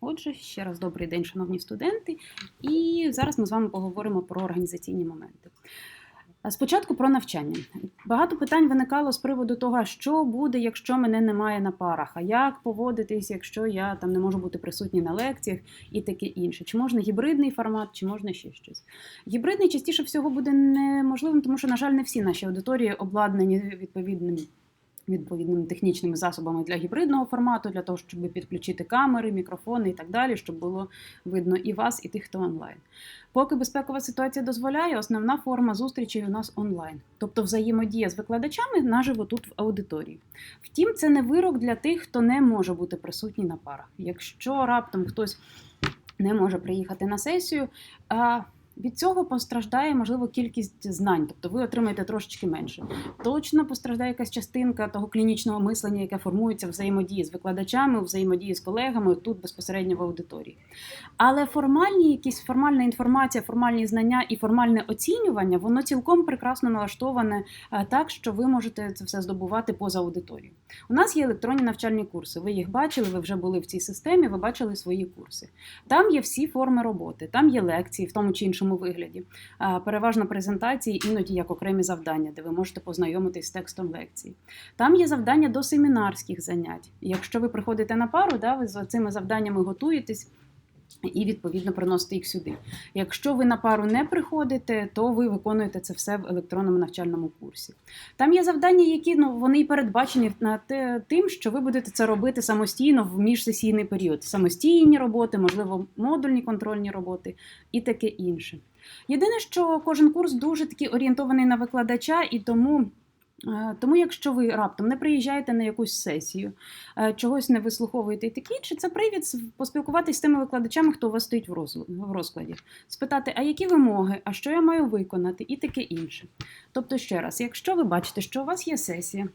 Отже, ще раз добрий день, шановні студенти. І зараз ми з вами поговоримо про організаційні моменти. Спочатку про навчання. Багато питань виникало з приводу того, що буде, якщо мене немає на парах, а як поводитись, якщо я там не можу бути присутній на лекціях і таке інше. Чи можна гібридний формат, чи можна ще щось. Гібридний частіше всього буде неможливим, тому що, на жаль, не всі наші аудиторії обладнані відповідним відповідними технічними засобами для гібридного формату, для того, щоб підключити камери, мікрофони і так далі, щоб було видно і вас, і тих, хто онлайн. Поки безпекова ситуація дозволяє, основна форма зустрічей у нас онлайн, тобто взаємодія з викладачами наживо тут в аудиторії. Втім, це не вирок для тих, хто не може бути присутній на парах. Якщо раптом хтось не може приїхати на сесію, від цього постраждає, можливо, кількість знань, тобто ви отримаєте трошечки менше. Точно постраждає якась частинка того клінічного мислення, яке формується в взаємодії з викладачами, у взаємодії з колегами тут безпосередньо в аудиторії. Але формальні, якісь формальна інформація, формальні знання і формальне оцінювання, воно цілком прекрасно налаштоване е, так, що ви можете це все здобувати поза аудиторією. У нас є електронні навчальні курси. Ви їх бачили, ви вже були в цій системі, ви бачили свої курси. Там є всі форми роботи, там є лекції, в тому чи іншому іншому вигляді. Переважно презентації, іноді як окремі завдання, де ви можете познайомитись з текстом лекції. Там є завдання до семінарських занять. Якщо ви приходите на пару, да, ви з цими завданнями готуєтесь. І, відповідно, приносите їх сюди. Якщо ви на пару не приходите, то ви виконуєте це все в електронному навчальному курсі. Там є завдання, які ну, вони передбачені на те, тим, що ви будете це робити самостійно в міжсесійний період. Самостійні роботи, можливо, модульні контрольні роботи і таке інше. Єдине, що кожен курс дуже такий орієнтований на викладача, і тому тому, якщо ви раптом не приїжджаєте на якусь сесію, е, чогось не вислуховуєте і такі, чи це привід поспілкуватися з тими викладачами, хто у вас стоїть в розкладі, спитати, а які вимоги, а що я маю виконати, і таке інше. Тобто, ще раз, якщо ви бачите, що у вас є сесія.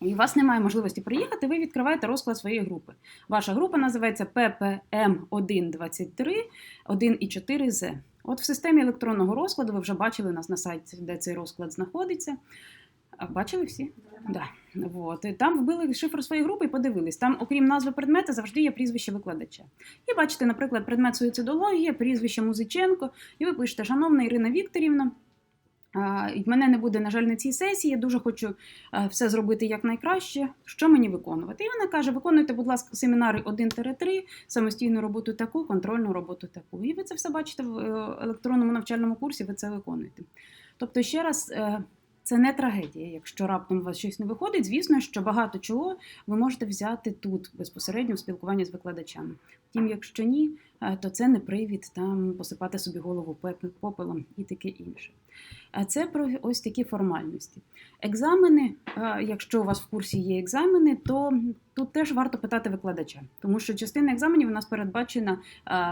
І у вас немає можливості приїхати, ви відкриваєте розклад своєї групи. Ваша група називається ppm 123 1,4Z. От в системі електронного розкладу ви вже бачили нас на сайті, де цей розклад знаходиться. А бачили всі? Да. Вот. І Там вбили шифр своєї групи і подивились. Там, окрім назви предмета, завжди є прізвище викладача. І бачите, наприклад, предмет суїцидологія, прізвище Музиченко, і ви пишете, шановна Ірина Вікторівна. Мене не буде, на жаль, на цій сесії. Я дуже хочу все зробити якнайкраще. Що мені виконувати? І вона каже: виконуйте, будь ласка, семінари 1-3, самостійну роботу таку, контрольну роботу таку. І ви це все бачите в е, електронному навчальному курсі, ви це виконуєте. Тобто, ще раз. Це не трагедія. Якщо раптом у вас щось не виходить, звісно, що багато чого ви можете взяти тут безпосередньо в спілкуванні з викладачами. Втім, якщо ні, е, то це не привід там посипати собі голову попелом і таке інше. Це про ось такі формальності. Екзамени, якщо у вас в курсі є екзамени, то тут теж варто питати викладача, тому що частина екзаменів у нас передбачена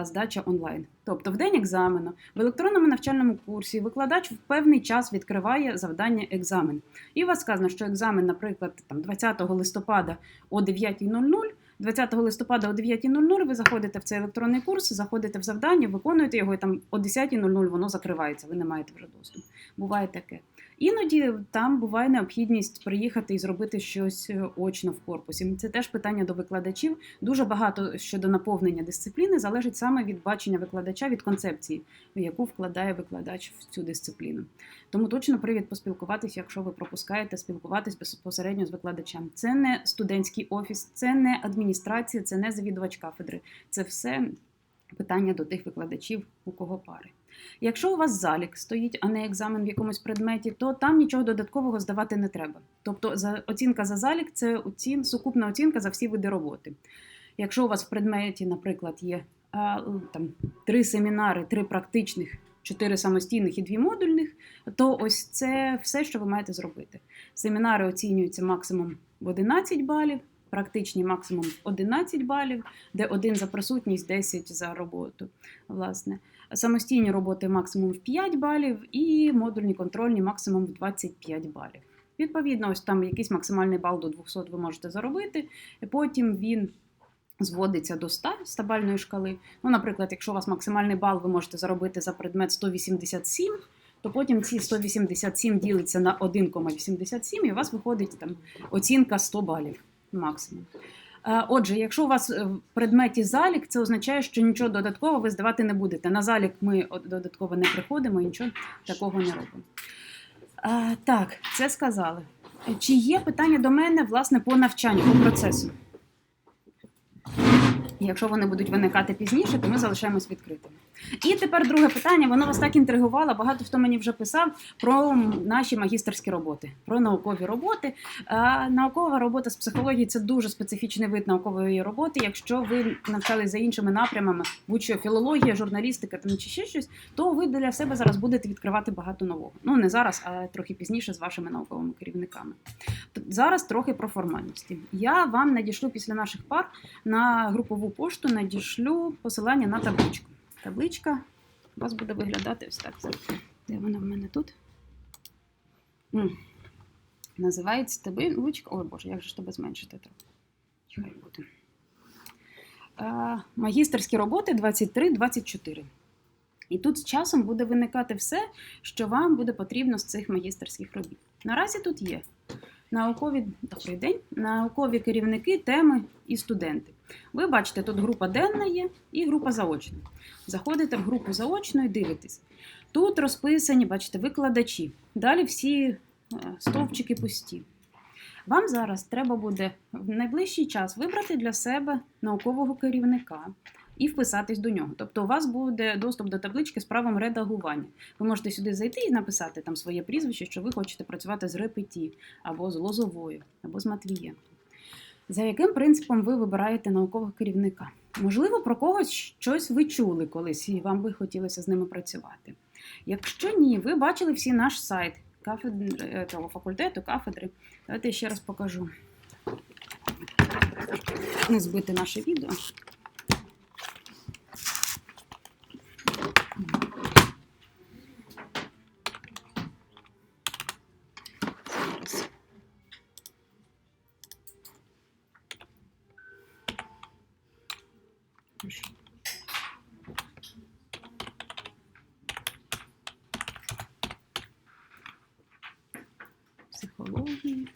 здача онлайн. Тобто, в день екзамену в електронному навчальному курсі викладач в певний час відкриває завдання екзамен. І у вас сказано, що екзамен, наприклад, там 20 листопада о 9.00, 20 листопада о 9.00 ви заходите в цей електронний курс, заходите в завдання, виконуєте його, і там о 10.00 воно закривається, ви не маєте вже доступу. Буває таке. Іноді там буває необхідність приїхати і зробити щось е, очно в корпусі. Це теж питання до викладачів. Дуже багато щодо наповнення дисципліни залежить саме від бачення викладача, від концепції, яку вкладає викладач в цю дисципліну. Тому точно привід поспілкуватися, якщо ви пропускаєте спілкуватись безпосередньо з викладачем. Це не студентський офіс, це не адміністрація, це не завідувач кафедри. Це все питання до тих викладачів, у кого пари. Якщо у вас залік стоїть, а не екзамен в якомусь предметі, то там нічого додаткового здавати не треба. Тобто оцінка за залік це оцін, сукупна оцінка за всі види роботи. Якщо у вас в предметі, наприклад, є а, там три семінари, три практичних, чотири самостійних і дві модульних, то ось це все, що ви маєте зробити. Семінари оцінюються максимум в 11 балів практичні максимум 11 балів, де один за присутність, 10 за роботу. Власне. Самостійні роботи максимум в 5 балів, і модульні контрольні максимум в 25 балів. Відповідно, ось там якийсь максимальний бал до 200 ви можете заробити. Потім він зводиться до 100 стабальної шкали. Ну, Наприклад, якщо у вас максимальний бал, ви можете заробити за предмет 187, то потім ці 187 ділиться на 1,87, і у вас виходить там оцінка 100 балів максимум. Е, Отже, якщо у вас е, в предметі залік, це означає, що нічого додаткового ви здавати не будете. На залік ми додатково не приходимо і нічого такого не робимо. Е, Так, це сказали. Чи є питання до мене власне по навчанню, по процесу? Якщо вони будуть виникати пізніше, то ми залишаємось відкритими. І тепер друге питання. Воно вас так інтригувало. Багато хто мені вже писав про наші магістерські роботи, про наукові роботи. Е, Наукова робота з психології це дуже специфічний вид наукової роботи. Якщо ви навчались за іншими напрямами, будь-що філологія, журналістика там чи ще щось, то ви для себе зараз будете відкривати багато нового. Ну не зараз, а трохи пізніше з вашими науковими керівниками. Зараз трохи про формальності. Я вам надішлю після наших пар на групову пошту надішлю посилання на табличку. Табличка у вас буде виглядати ось так. Де вона в мене тут? М. Називається табличка. Ой Боже, як же ж тебе зменшити трохи? Буде. Магістерські роботи 23-24. І тут з часом буде виникати все, що вам буде потрібно з цих магістерських робіт. Наразі тут є наукові добрий день, наукові керівники, теми і студенти. Ви бачите, тут група денна є і група заочна. Заходите в групу заочну і дивитесь. Тут розписані, бачите, викладачі. Далі всі е, стовпчики пусті. Вам зараз треба буде в найближчий час вибрати для себе наукового керівника і вписатись до нього. Тобто у вас буде доступ до таблички з правом редагування. Ви можете сюди зайти і написати там своє прізвище, що ви хочете працювати з репеті, або з Лозовою, або з Матвієм. За яким принципом ви вибираєте наукового керівника? Можливо, про когось щось ви чули колись, і вам би хотілося з ними працювати. Якщо ні, ви бачили всі наш сайт кафедри е, того факультету, кафедри. Давайте я ще раз покажу. Не збити наше відео. Психології.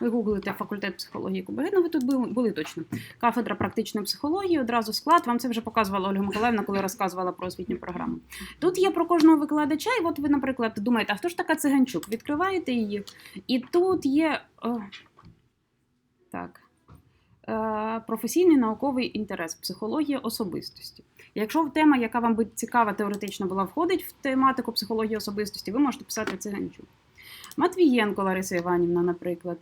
Ви гуглите факультет психології КУБГ, ну ви тут були точно. Кафедра практичної психології, одразу склад. Вам це вже показувала Ольга Миколаївна, коли розказувала про освітню програму. Тут є про кожного викладача, і от ви, наприклад, думаєте, а хто ж така циганчук? Відкриваєте її, і тут є. О, так. Е, Професійний науковий інтерес, психологія особистості. Якщо тема, яка вам би цікава, теоретично була, входить в тематику психології особистості, ви можете писати циганчук. Матвієнко Лариса Іванівна, наприклад.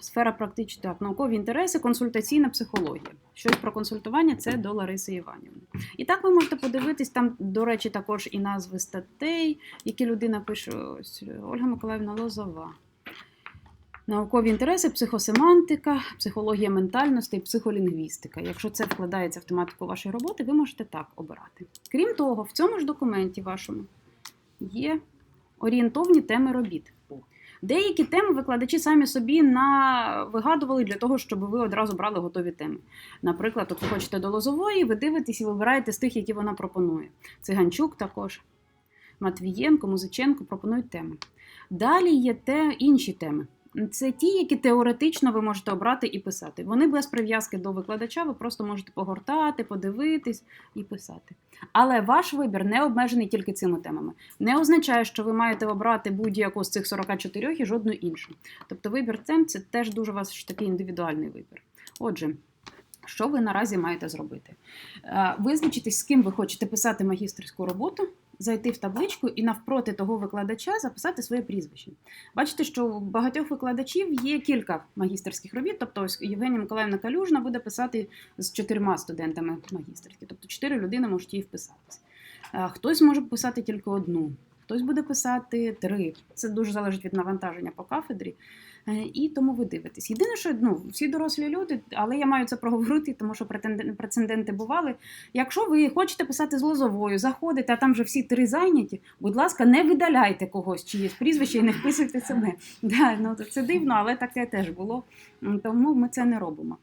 Сфера практичної так, наукові інтереси, консультаційна психологія. Щось про консультування це до Лариси Іванівни. І так ви можете подивитись, там, до речі, також і назви статей, які людина пише. Ось Ольга Миколаївна Лозова. Наукові інтереси, психосемантика, психологія ментальності, психолінгвістика. Якщо це вкладається в тематику вашої роботи, ви можете так обирати. Крім того, в цьому ж документі вашому є орієнтовні теми робіт. Деякі теми викладачі самі собі вигадували для того, щоб ви одразу брали готові теми. Наприклад, от ви хочете до Лозової, ви дивитесь і вибираєте з тих, які вона пропонує. Циганчук також, Матвієнко, Музиченко пропонують теми. Далі є те, інші теми. Це ті, які теоретично ви можете обрати і писати. Вони без прив'язки до викладача, ви просто можете погортати, подивитись і писати. Але ваш вибір не обмежений тільки цими темами. Не означає, що ви маєте обрати будь-яку з цих 44 і жодну іншу. Тобто вибір тем це теж дуже ваш такий індивідуальний вибір. Отже. Що ви наразі маєте зробити? Е, Визначитись, з ким ви хочете писати магістерську роботу, зайти в табличку і навпроти того викладача записати своє прізвище. Бачите, що у багатьох викладачів є кілька магістерських робіт. Тобто, ось Євгенія Миколаївна Калюжна буде писати з чотирма студентами магістерські. Тобто, чотири людини можуть її вписатись. Е, Хтось може писати тільки одну, хтось буде писати три. Це дуже залежить від навантаження по кафедрі. Е, І тому ви дивитесь. Єдине, що ну, всі дорослі люди, але я маю це проговорити, тому що прецеденти бували. Якщо ви хочете писати з лозовою, заходите, а там вже всі три зайняті, будь ласка, не видаляйте когось чиєсь прізвище і не вписуйте себе. Да, ну, це дивно, але таке теж було. Тому ми це не робимо.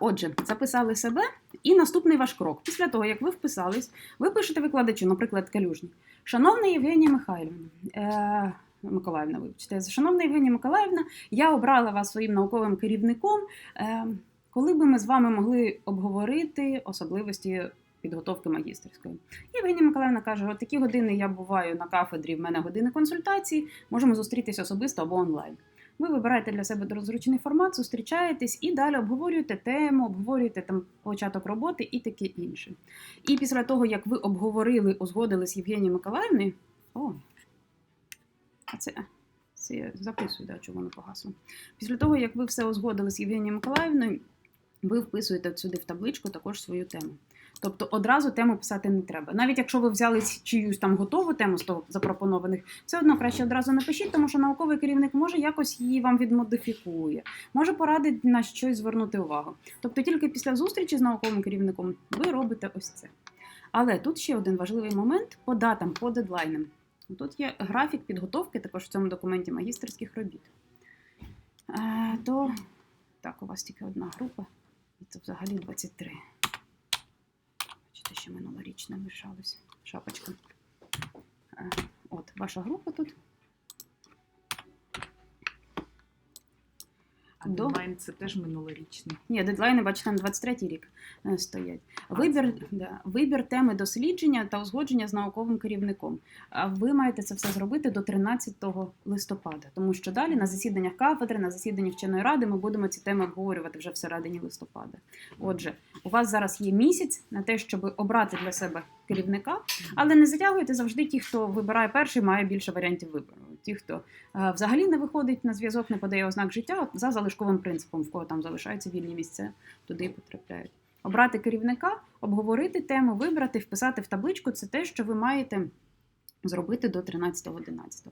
Отже, записали себе, і наступний ваш крок. Після того, як ви вписались, ви пишете викладачу, наприклад, калюжні. Шановна Євгенія Михайлівна, е, Миколаївна, вибачте. Шановна Євгенія Миколаївна, я обрала вас своїм науковим керівником. Е, коли би ми з вами могли обговорити особливості підготовки магістерської? Євгенія Миколаївна каже: от такі години я буваю на кафедрі, в мене години консультації, можемо зустрітися особисто або онлайн. Ви вибираєте для себе зручний формат, зустрічаєтесь і далі обговорюєте тему, обговорюєте там початок роботи і таке інше. І після того, як ви обговорили, узгодили з Євгенією Миколаївною, о, це, це я записую, да, чого воно погасло. Після того, як ви все узгодили з Євгенією Миколаївною, ви вписуєте сюди в табличку також свою тему. Тобто одразу тему писати не треба. Навіть якщо ви взяли чиюсь там готову тему з того запропонованих, все одно краще одразу напишіть, тому що науковий керівник може якось її вам відмодифікує, може порадить на щось звернути увагу. Тобто тільки після зустрічі з науковим керівником ви робите ось це. Але тут ще один важливий момент по датам, по дедлайнам. Тут є графік підготовки також в цьому документі магістерських робіт. Е, то так, у вас тільки одна група, і це взагалі 23. Бачите, ще минулорічне лишалось. Шапочка. Е, От, ваша група тут. А До- дедлайн це теж минулорічний. Ні, дедлайни, бачите, на 23 рік е, стоять. Вибір, да, вибір теми дослідження та узгодження з науковим керівником. А ви маєте це все зробити до 13 листопада, тому що далі на засіданнях кафедри, на засіданні вченої ради ми будемо ці теми обговорювати вже всередині листопада. Отже, у вас зараз є місяць на те, щоб обрати для себе керівника, але не затягуйте завжди ті, хто вибирає перший, має більше варіантів вибору. Ті, хто е, взагалі не виходить на зв'язок, не подає ознак життя, за залишковим принципом, в кого там залишаються вільні місця, туди і потрапляють. Обрати керівника, обговорити тему, вибрати, вписати в табличку це те, що ви маєте зробити до 13.11.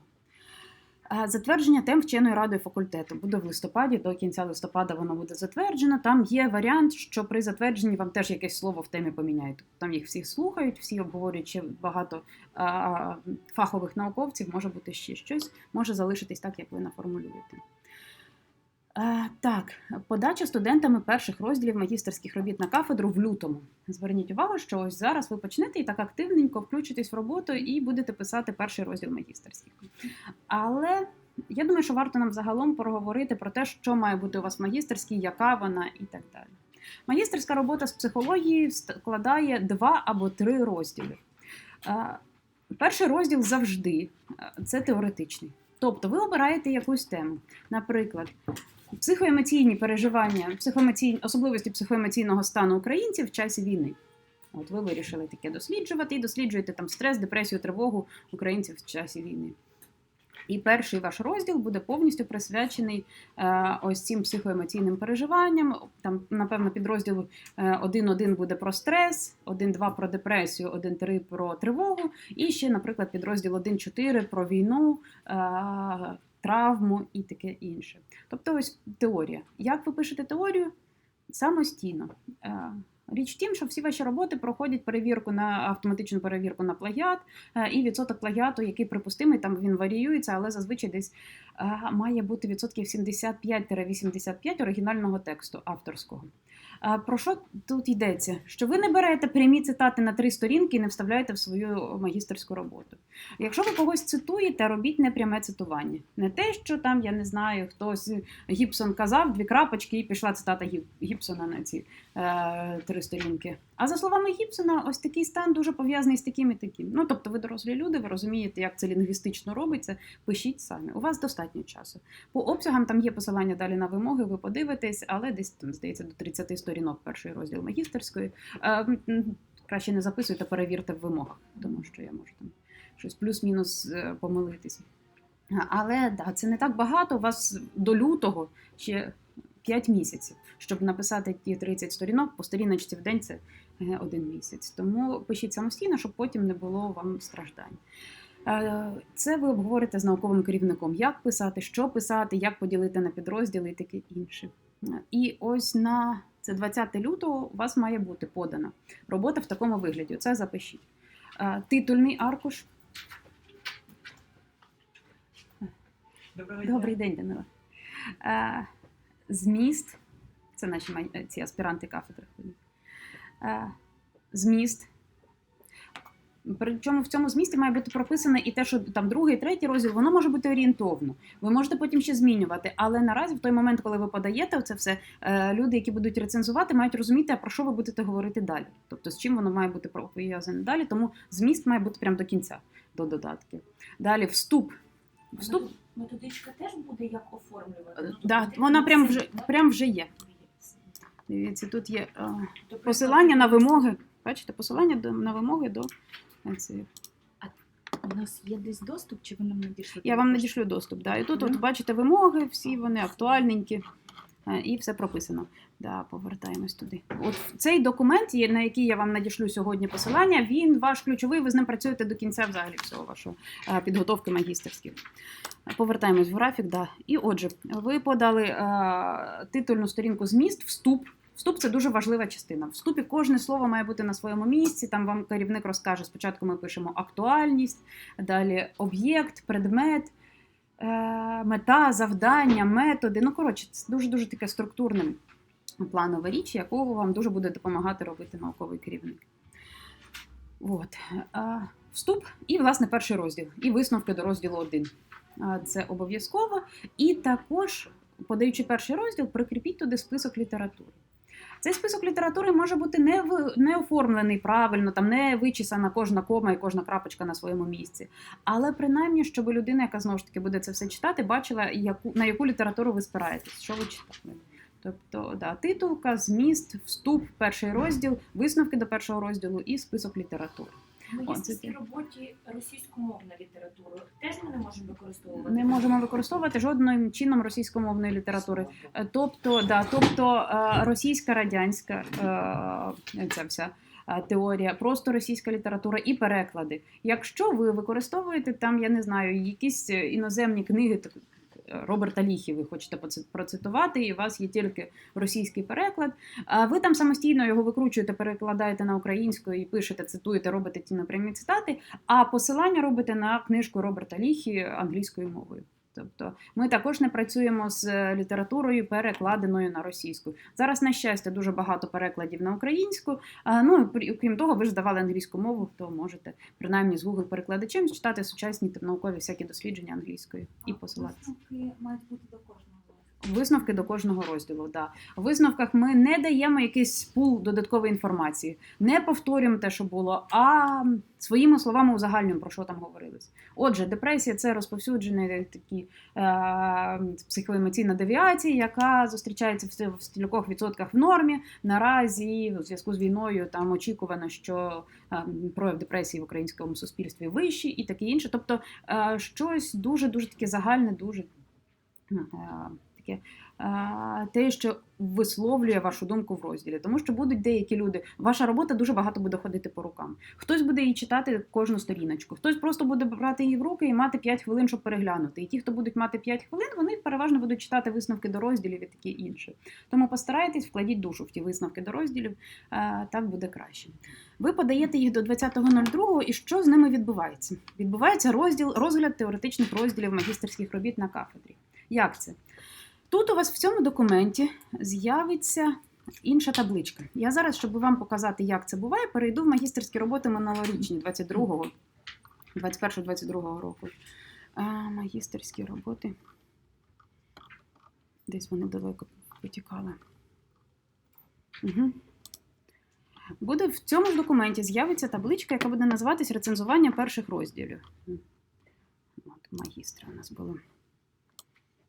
Е, Затвердження тем вченої радою факультету буде в листопаді, до кінця листопада воно буде затверджено. Там є варіант, що при затвердженні вам теж якесь слово в темі поміняють. Тобто Там їх всіх слухають, всі обговорюють ще багато а, фахових науковців, може бути ще щось, може залишитись так, як ви наформулюєте. Е, Так, подача студентами перших розділів магістерських робіт на кафедру в лютому. Зверніть увагу, що ось зараз ви почнете і так активненько включитесь в роботу і будете писати перший розділ магістерських. Але я думаю, що варто нам загалом проговорити про те, що має бути у вас в магістерській, яка вона і так далі. Магістерська робота з психології складає два або три розділи. Е, Перший розділ завжди е, це теоретичний. Тобто ви обираєте якусь тему, наприклад, психоемоційні переживання, психоемоційні, особливості психоемоційного стану українців в часі війни. От ви вирішили таке досліджувати і досліджуєте там стрес, депресію, тривогу українців в часі війни. І перший ваш розділ буде повністю присвячений е, ось цим психоемоційним переживанням. Там, напевно, підрозділ е, 1.1 буде про стрес, 1.2 про депресію, 1.3 про тривогу, і ще, наприклад, підрозділ 1.4 про війну, е, травму і таке інше. Тобто, ось теорія. Як ви пишете теорію? Самостійно. Е, Річ в тім, що всі ваші роботи проходять перевірку на автоматичну перевірку на плагіат, е, і відсоток плагіату, який припустимий, там він варіюється, але зазвичай десь е, має бути відсотків 75-85 оригінального тексту авторського. Про що тут йдеться? Що ви не берете прямі цитати на три сторінки і не вставляєте в свою магістерську роботу. Якщо ви когось цитуєте, робіть непряме цитування. Не те, що там, я не знаю, хтось Гібсон казав, дві крапочки, і пішла цитата Гіпсона на ці три сторінки. А за словами Гібсона, ось такий стан дуже пов'язаний з таким і таким. Ну, тобто, ви дорослі люди, ви розумієте, як це лінгвістично робиться. Пишіть самі. У вас достатньо часу. По обсягам там є посилання далі на вимоги, ви подивитесь, але десь там здається до 30 сторінок перший розділ магістерської. Е, краще не записуйте, перевірте в вимогах, тому що я можу там щось плюс-мінус е, помилитись. Але да, це не так багато. У вас до лютого ще 5 місяців, щоб написати ті 30 сторінок, по сторіночці в день це е, один місяць. Тому пишіть самостійно, щоб потім не було вам страждань. Е, Це ви обговорите з науковим керівником, як писати, що писати, як поділити на підрозділи і таке інше. І ось на це 20 лютого у вас має бути подана робота в такому вигляді. Це запишіть. Е, Титульний аркуш. Доброго Добрий день, Данила. Е, Зміст. Це наші ці аспіранти кафедри. ходять. Е, Зміст. Причому в цьому змісті має бути прописано і те, що там другий, третій розділ, воно може бути орієнтовно. Ви можете потім ще змінювати. Але наразі, в той момент, коли ви подаєте це все, е, люди, які будуть рецензувати, мають розуміти, про що ви будете говорити далі. Тобто з чим воно має бути пов'язане далі. Тому зміст має бути прямо до кінця, до додатків. Далі вступ. Вступ, Методичка теж буде як оформлювати. Ну, да, тобто вона прям вже прям вже є. Дивіться, тут є. е, Тобто, Посилання на вимоги. Бачите, посилання до, на вимоги до цих. У нас є десь доступ, чи ви нам надійшли? Я вам надішлю доступ. Да. І тут, Мгм. от бачите, вимоги, всі вони актуальненькі. Е, І все прописано. Да, повертаємось туди. От цей документ, на який я вам надішлю сьогодні посилання, він ваш ключовий. Ви з ним працюєте до кінця взагалі всього вашого е, підготовки магістерських. Повертаємось в графік. Да. І отже, ви подали е, титульну сторінку зміст, вступ. Вступ це дуже важлива частина. В вступі кожне слово має бути на своєму місці. Там вам керівник розкаже. Спочатку ми пишемо актуальність, далі об'єкт, предмет, мета, завдання, методи. Ну, коротше, це дуже дуже таке структурне планове річ, якого вам дуже буде допомагати робити науковий керівник. От. Е, Вступ і, власне, перший розділ, і висновки до розділу 1. Це обов'язково. І також, подаючи перший розділ, прикріпіть туди список літератури. Цей список літератури може бути не, в, не оформлений правильно, там не вичисана кожна кома і кожна крапочка на своєму місці. Але принаймні, щоб людина, яка знову ж таки буде це все читати, бачила, яку, на яку літературу ви спираєтесь, що ви читали. Тобто, да, титулка, зміст, вступ, перший розділ, висновки до першого розділу і список літератури. Оце- роботі російськомовну літературу теж ми не можемо використовувати. Не можемо використовувати жодним чином російськомовної літератури. Е, Тобто, да, тобто е, російська радянська е, ця вся теорія, просто російська література і переклади. Якщо ви використовуєте там, я не знаю, якісь іноземні книги. Роберта Ліхі, ви хочете процитувати, і у вас є тільки російський переклад. А ви там самостійно його викручуєте, перекладаєте на українську і пишете, цитуєте, робите ті напрямі цитати, а посилання робите на книжку Роберта Ліхі англійською мовою. Тобто ми також не працюємо з е, літературою, перекладеною на російську. Зараз, на щастя, дуже багато перекладів на українську. Ну і крім того, ви ж здавали англійську мову, то можете принаймні з Google перекладачем читати сучасні та наукові всякі дослідження англійською і посилатися. Мають бути до кожного. Висновки до кожного розділу. Да. В висновках ми не даємо якийсь пул додаткової інформації, не повторюємо те, що було, а своїми словами узагальнюємо, про що там говорилось. Отже, депресія це розповсюджена такі е, психоемоційна девіація, яка зустрічається в стількох відсотках в нормі. Наразі, у зв'язку з війною, там очікувано, що е, прояв депресії в українському суспільстві вищий і таке інше. Тобто е, щось дуже дуже таке загальне, дуже е, таке те, що висловлює вашу думку в розділі. Тому що будуть деякі люди. Ваша робота дуже багато буде ходити по рукам. Хтось буде її читати кожну сторіночку, хтось просто буде брати її в руки і мати 5 хвилин, щоб переглянути. І ті, хто будуть мати 5 хвилин, вони переважно будуть читати висновки до розділів і таке інше. Тому постарайтесь, вкладіть душу в ті висновки до розділів, е, так буде краще. Ви подаєте їх до 20.02, і що з ними відбувається? Відбувається розділ, розгляд теоретичних розділів магістерських робіт на кафедрі. Як це? Тут у вас в цьому документі з'явиться інша табличка. Я зараз, щоб вам показати, як це буває, перейду в магістерські роботи минулорічні 22-го, 21-22 року. А, магістерські роботи. Десь вони далеко потікали. Угу. Буде в цьому ж документі з'явиться табличка, яка буде називатись рецензування перших розділів. От, магістри у нас були.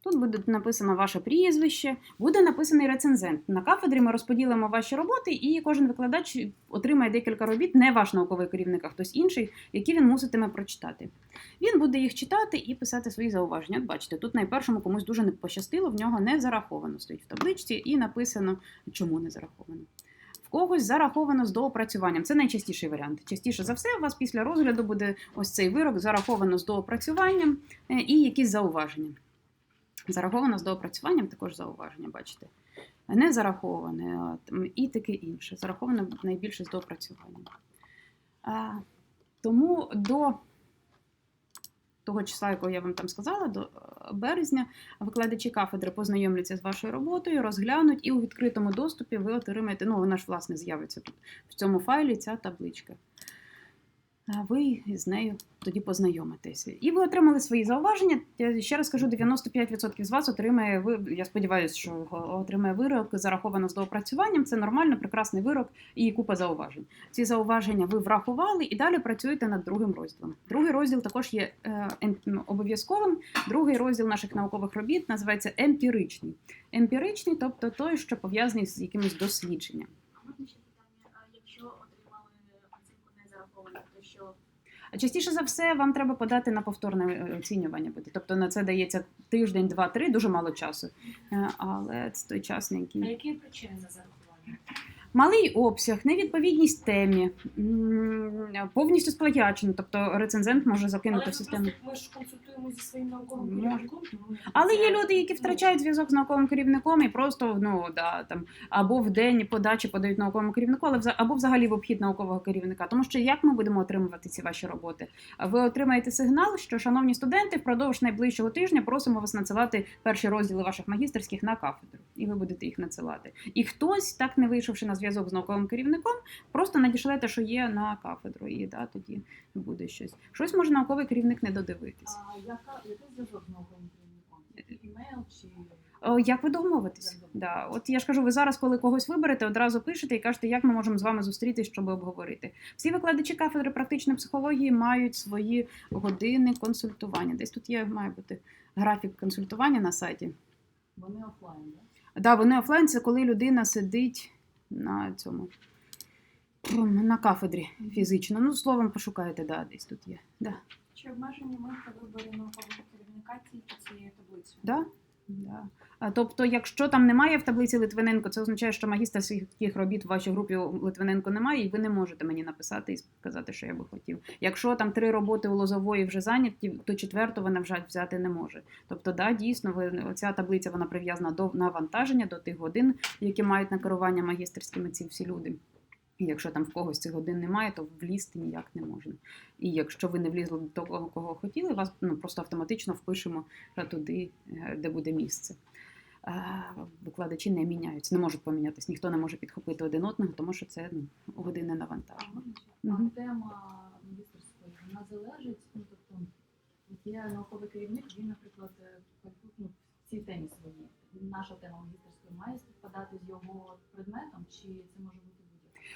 Тут буде написано ваше прізвище, буде написаний рецензент. На кафедрі ми розподілимо ваші роботи, і кожен викладач отримає декілька робіт, не ваш науковий керівник, а хтось інший, які він муситиме прочитати. Він буде їх читати і писати свої зауваження. От бачите, тут найпершому комусь дуже не пощастило, в нього не зараховано стоїть в табличці, і написано, чому не зараховано. В когось зараховано з доопрацюванням. Це найчастіший варіант. Частіше за все, у вас після розгляду буде ось цей вирок зараховано з доопрацюванням е, і якісь зауваження. Зараховано з доопрацюванням також зауваження, бачите. Не зараховане і таке інше. Зараховано найбільше з доопрацюванням. Тому до того числа, якого я вам там сказала, до е, березня, викладачі кафедри познайомляться з вашою роботою, розглянуть, і у відкритому доступі ви отримаєте, ну, вона ж, власне, з'явиться тут в цьому файлі ця табличка. Ви з нею тоді познайомитеся. І ви отримали свої зауваження. Я ще раз кажу, 95% з вас отримає ви. Я сподіваюся, що отримає вирок зараховано з доопрацюванням. Це нормально, прекрасний вирок і купа зауважень. Ці зауваження ви врахували і далі працюєте над другим розділом. Другий розділ також є е, ем- обов'язковим. Другий розділ наших наукових робіт називається емпіричний. Емпіричний, тобто той, що пов'язаний з якимось дослідженням. Можна ще питання, а якщо отримали оцінку не зараховану, то що А частіше за все вам треба подати на повторне е, оцінювання. Тобто на це дається тиждень, два, три, дуже мало часу. Е, Але це той час, на А які причини за зарахування? Малий обсяг, невідповідність темі, повністю сплагячено. Тобто рецензент може закинути Але в систему. ми ж консультуємо зі своїм науковим керівником. Але є люди, які втрачають зв'язок з науковим керівником і просто ну да там або в день подачі подають науковому керівнику, але або взагалі в обхід наукового керівника. Тому що як ми будемо отримувати ці ваші роботи? Ви отримаєте сигнал, що шановні студенти, впродовж найближчого тижня просимо вас надсилати перші розділи ваших магістерських на кафедру, і ви будете їх надсилати. І хтось, так не вийшовши на зв'язок з науковим керівником, просто надішлете, що є на кафедру, і да, тоді буде щось. Щось може науковий керівник не додивитись. А яка, який зв'язок з науковим керівником? Імейл чи як ви домовитесь? Да. От я ж кажу, ви зараз, коли когось виберете, одразу пишете і кажете, як ми можемо з вами зустрітись, щоб обговорити. Всі викладачі кафедри практичної психології мають свої години консультування. Десь тут є, має бути графік консультування на сайті. вони офлайн, да? Да, вони офлайн це коли людина сидить на цьому. На кафедрі фізично. Ну, словом, пошукаєте, да, десь тут є. Да. Чи обмежені ми при виборі наукового керівника тільки цією таблицею? Да? Да. Тобто, якщо там немає в таблиці Литвиненко, це означає, що магістерських робіт в вашій групі Литвиненко немає, і ви не можете мені написати і сказати, що я би хотів. Якщо там три роботи у Лозової вже зайняті, то четверту вона вже взяти не може. Тобто, да, дійсно, ви оця таблиця вона прив'язана до навантаження, до тих годин, які мають на керування магістерськими ці всі люди. Якщо там в когось цих годин немає, то влізти ніяк не можна. І якщо ви не влізли до того, кого хотіли, вас ну, просто автоматично впишемо туди, е, де буде місце. Викладачі не міняються, не можуть помінятися. Ніхто не може підхопити один одного, тому що це ну, годинне А, навантаження. а тема магістерської, вона залежить, ну тобто є науковий керівник, він, наприклад, е, ну, в цій темі своїй. Наша тема магістерської має співпадати з його предметом, чи це може бути?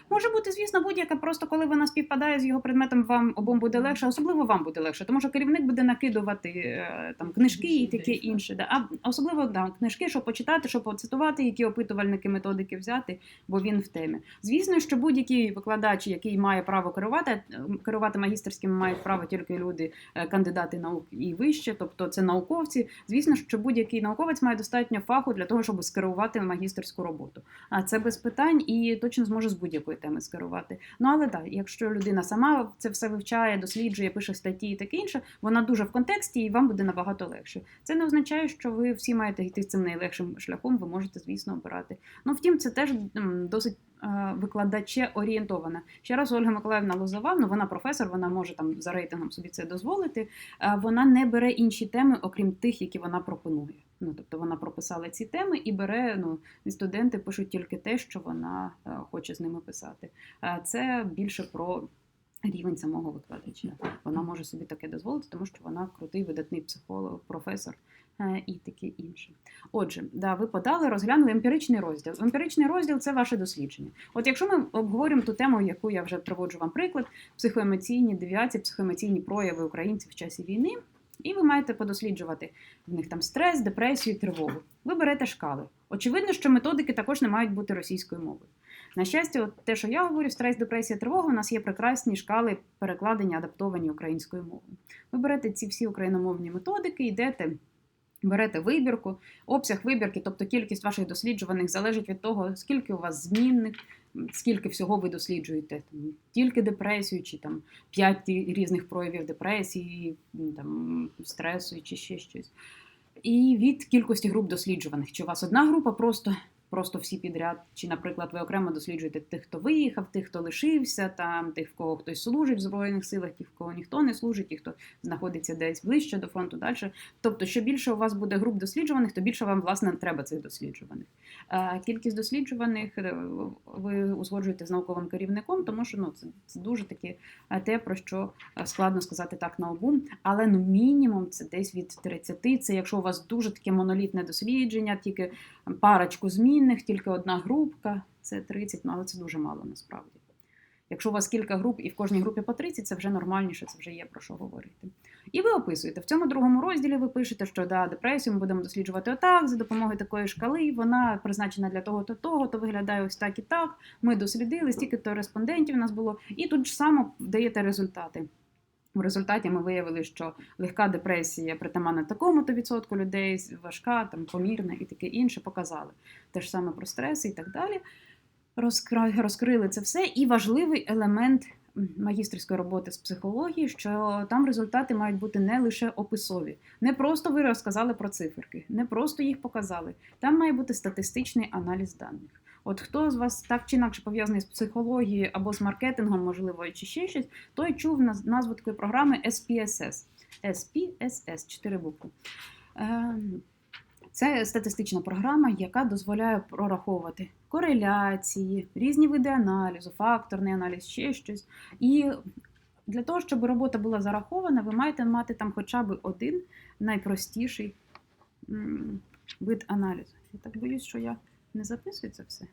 Може бути, звісно, будь-яка, просто коли вона співпадає з його предметом, вам обом буде легше, особливо вам буде легше, тому що керівник буде накидувати е, там книжки і таке інше. Да. А особливо да, книжки, щоб почитати, щоб поцитувати, які опитувальники методики взяти, бо він в темі. Звісно, що будь-який викладач, який має право керувати, е, керувати магістерським, мають право тільки люди, е, кандидати наук і вище, тобто це науковці. Звісно, що будь-який науковець має достатньо фаху для того, щоб скерувати магістерську роботу. А це без питань і точно зможе з будь-якої теми скерувати. Ну але так, якщо людина сама це все вивчає, досліджує, пише статті і таке інше, вона дуже в контексті, і вам буде набагато легше. Це не означає, що ви всі маєте йти цим найлегшим шляхом. Ви можете, звісно, обирати. Ну втім, це теж досить викладаче орієнтована. Ще раз Ольга Миколаївна Лозова, ну вона професор, вона може там за рейтингом собі це дозволити. Е, Вона не бере інші теми, окрім тих, які вона пропонує. Ну тобто вона прописала ці теми і бере ну студенти пишуть тільки те, що вона е, хоче з ними писати. Е, Це більше про рівень самого викладача. Вона може собі таке дозволити, тому що вона крутий видатний психолог, професор е, і таке інше. Отже, да, ви подали, розглянули емпіричний розділ. Емпіричний розділ це ваше дослідження. От якщо ми обговорюємо ту тему, яку я вже приводжу вам приклад, психоемоційні девіації, психоемоційні прояви українців в часі війни. І ви маєте подосліджувати в них там стрес, депресію, тривогу. Ви берете шкали. Очевидно, що методики також не мають бути російською мовою. На щастя, от те, що я говорю, стрес, депресія, тривога, у нас є прекрасні шкали перекладення, адаптовані українською мовою. Ви берете ці всі україномовні методики, йдете. Берете вибірку, обсяг вибірки, тобто кількість ваших досліджуваних залежить від того, скільки у вас змінних, скільки всього ви досліджуєте, там, тільки депресію, чи там п'ять різних проявів депресії, там, стресу, чи ще щось. І від кількості груп досліджуваних. Чи у вас одна група просто, просто всі підряд, чи, наприклад, ви окремо досліджуєте тих, хто виїхав, тих, хто лишився, там, тих, в кого хтось служить в Збройних силах, тих, в кого ніхто не служить, ті, хто знаходиться десь ближче до фронту далі. Тобто, що більше у вас буде груп досліджуваних, то більше вам, власне, треба цих досліджуваних. Е, Кількість досліджуваних е, ви узгоджуєте з науковим керівником, тому що ну, це, це дуже таки е, те, про що е, складно сказати так на обум. Але ну, мінімум це десь від 30. Це якщо у вас дуже таке монолітне дослідження, тільки парочку змінних, тільки одна групка, це 30, ну але це дуже мало насправді. Якщо у вас кілька груп і в кожній групі по 30, це вже нормальніше, це вже є про що говорити. І ви описуєте. В цьому другому розділі ви пишете, що да, депресію ми будемо досліджувати отак, за допомогою такої шкали, вона призначена для того, то того, то виглядає ось так і так. Ми дослідили, стільки то респондентів у нас було, і тут ж само даєте результати. В результаті ми виявили, що легка депресія притаманна такому-то відсотку людей, важка, там, помірна і таке інше показали. Те ж саме про стреси і так далі. Розкрили це все. І важливий елемент м, магістерської роботи з психології, що там результати мають бути не лише описові. Не просто ви розказали про циферки, не просто їх показали. Там має бути статистичний аналіз даних. От хто з вас так чи інакше пов'язаний з психологією або з маркетингом, можливо, чи ще щось, той чув назву такої програми SPSS. SPSS, чотири букви. Ем, Це статистична програма, яка дозволяє прораховувати кореляції, різні види аналізу, факторний аналіз, ще щось. І для того, щоб робота була зарахована, ви маєте мати там хоча б один найпростіший вид аналізу. Я так боюсь, що я не записую це все.